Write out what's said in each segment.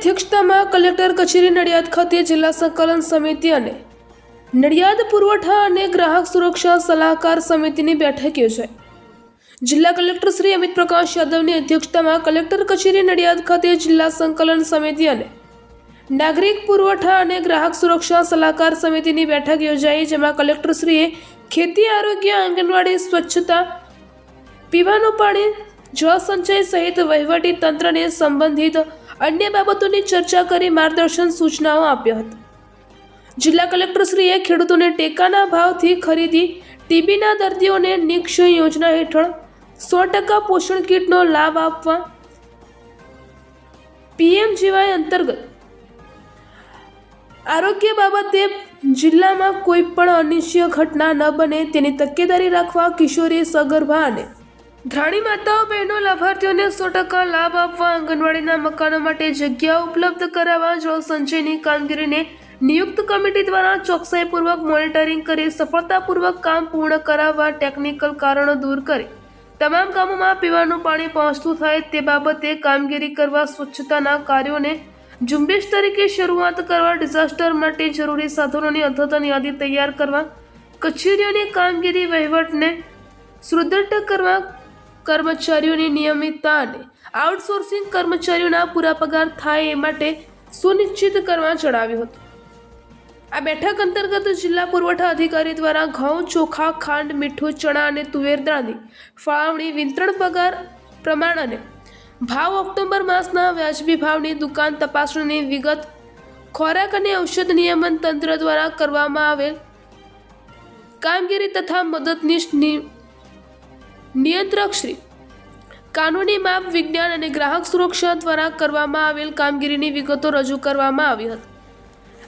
અધ્યક્ષતામાં કલેક્ટર કચેરી નડિયાદ ખાતે જિલ્લા સંકલન સમિતિ અને નડિયાદ પુરવઠા અને ગ્રાહક સુરક્ષા સલાહકાર સમિતિની બેઠક યોજાઈ જિલ્લા કલેક્ટર શ્રી અમિત પ્રકાશ યાદવની અધ્યક્ષતામાં કલેક્ટર કચેરી નડિયાદ ખાતે જિલ્લા સંકલન સમિતિ અને નાગરિક પુરવઠા અને ગ્રાહક સુરક્ષા સલાહકાર સમિતિની બેઠક યોજાઈ, જેમાં કલેક્ટરશ્રીએ ખેતી આરોગ્ય આંગણવાડી સ્વચ્છતા, પીવાનું પાણી જળ સંચય સહિત વહીવટી તંત્રને સંબંધિત અન્ય બાબતોની ચર્ચા કરી માર્ગદર્શન સૂચનાઓ આપ્યા હતા. જિલ્લા કલેક્ટરશ્રીએ ખેડૂતોને ટેકાના ભાવથી ખરીદી, ટીબીના દર્દીઓને નિક્ષય યોજના હેઠળ સો ટકા પોષણ કીટનો લાભ આપવા પીએમજીવાય અંતર્ગત આરોગ્ય બાબતે જિલ્લામાં કોઈ પણ અનિશ્ચય ઘટના ન બને તેની તકેદારી રાખવા કિશોરી સગર્ભા અને ઘાણી માતાઓ, બહેનો, લાભાર્થીઓને સો ટકા લાભ આપવા આંગણવાડીના મકાનો માટે જગ્યા ઉપલબ્ધ કરાવવા જળ સંચયની કામગીરીને નિયુક્ત કમિટી દ્વારા ચોકસાઈપૂર્વક મોનિટરિંગ કરી સફળતાપૂર્વક કામ પૂર્ણ કરાવવા ટેકનિકલ કારણો દૂર કરી. તમામ ગામોમાં પીવાનું પાણી પહોંચતું થાય તે બાબતે કામગીરી કરવા સ્વચ્છતાના કાર્યોને ઝુંબેશ તરીકે શરૂઆત કરવા, ડિઝાસ્ટર માટે જરૂરી સાધનોની અદ્યતન યાદી તૈયાર કરવા, કચેરીઓની કામગીરી વહીવટને સુદૃઢ કરવા કર્મચારીઓની નિયમિતતા અને આઉટસોર્સિંગ કર્મચારીઓના પૂરા પગાર થાય એ માટે સુનિશ્ચિત કરવા જણાવ્યું હતું. આ બેઠક અંતર્ગત જિલ્લા પુરવઠા અધિકારી દ્વારા ઘઉં, ચોખા, ખાંડ, મીઠું, ચણા અને તુવેર દાળની ફાળવણી, વિતરણ પગાર પ્રમાણ અને ભાવ ઓક્ટોબર માસના વ્યાજબી ભાવની દુકાન તપાસણીની વિગત ખોરાક અને ઔષધ નિયમન તંત્ર દ્વારા કરવામાં આવેલ કામગીરી તથા મદદનીશ નિયંત્રક શ્રી. કાનૂની માપ, વિજ્ઞાન અને ગ્રાહક સુરક્ષા દ્વારા કરવામાં આવેલ કામગીરીની વિગતો રજૂ કરવામાં આવી હતી.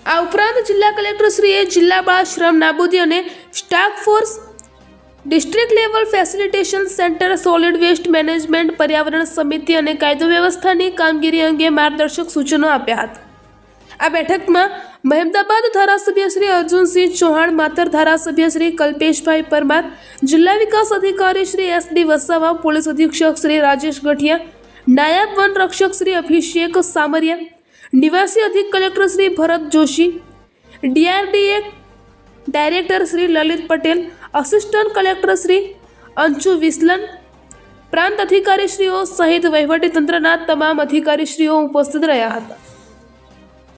આ ઉપરાંત જિલ્લા કલેક્ટરશ્રીએ જિલ્લા બાળ શ્રમ નાબૂદી અને staff force district level facilitation centre solid waste management પર્યાવરણ સમિતિ અને કાયદો વ્યવસ્થાની કામગીરી અંગે માર્ગદર્શક સૂચનો આપ્યા હતા. આ બેઠકમાં મહેમદાબાદ ધારાસભ્ય શ્રી અર્જુનસિંહ ચૌહાણ, માતર ધારાસભ્ય શ્રી કલ્પેશભાઈ પરમાર, જિલ્લા વિકાસ અધિકારી Shri S D Vasava, police અધિક્ષક શ્રી રાજેશ ગઠિયા નાયબ વન રક્ષક શ્રી અભિષેક સામરિયા, નિવાસી અધિક collector Shri Bharat Joshi, DRDA director Shri Lalit Patel, assistant collector Shri Anshu Visalan, પ્રાંત અધિકારીશ્રીઓ સહિત વહીવટીતંત્રના તમામ અધિકારીશ્રીઓ ઉપસ્થિત રહ્યા હતા.